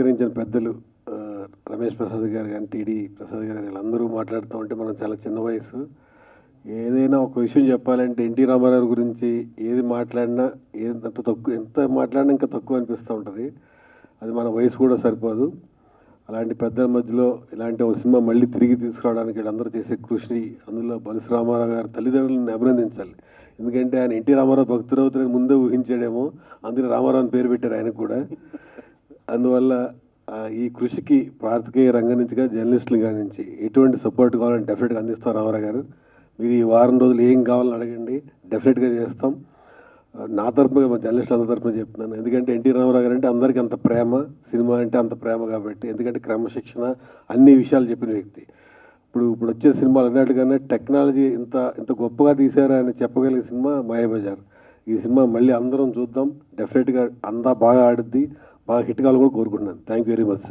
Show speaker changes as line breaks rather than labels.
గురించిన పెద్దలు రమేష్ ప్రసాద్ గారు కానీ టీడీ ప్రసాద్ గారు కానీ వీళ్ళందరూ మాట్లాడుతూ ఉంటే మనం చాలా చిన్న వయసు. ఏదైనా ఒక విషయం చెప్పాలంటే ఎన్టీ రామారావు గురించి ఏది మాట్లాడినా ఏది ఎంత తక్కువ ఎంత మాట్లాడినా ఇంకా తక్కువ అనిపిస్తూ ఉంటుంది. అది మన వయసు కూడా సరిపోదు. అలాంటి పెద్దల మధ్యలో ఇలాంటి ఒక సినిమా మళ్ళీ తిరిగి తీసుకురావడానికి వీళ్ళందరూ చేసే కృషి అందులో బలుసు రామారావు గారి తల్లిదండ్రులను అభినందించాలి. ఎందుకంటే ఆయన ఎన్టీ రామారావు భక్తురవుతారని ముందే ఊహించాడేమో అందుకే రామారావు అని పేరు పెట్టారు ఆయనకు కూడా. అందువల్ల ఈ కృషికి పాత్రికేయ రంగం నుంచి కానీ జర్నలిస్టులు కానీ నుంచి ఎటువంటి సపోర్ట్ కావాలని డెఫినెట్గా అందిస్తాం రామారావు గారు. మీరు ఈ వారం రోజులు ఏం కావాలని అడగండి డెఫినెట్గా చేస్తాం. నా తరపుగా మా జర్నలిస్టులు అందరి తరపున చెప్తున్నాను. ఎందుకంటే ఎన్టీ రామారావు గారు అంటే అందరికీ అంత ప్రేమ సినిమా అంటే అంత ప్రేమ కాబట్టి ఎందుకంటే క్రమశిక్షణ అన్ని విషయాలు చెప్పిన వ్యక్తి. ఇప్పుడు ఇప్పుడు వచ్చే సినిమాలు అన్నట్టుగానే టెక్నాలజీ ఇంత ఇంత గొప్పగా తీశారా అని చెప్పగలిగే సినిమా మాయాబజార్ ఈ సినిమా మళ్ళీ అందరం చూద్దాం. డెఫినెట్గా అంతా బాగా ఆడుద్ది. బాగా హిట్ కావాలని కూడా కోరుకుంటున్నాను. Thank you very much sir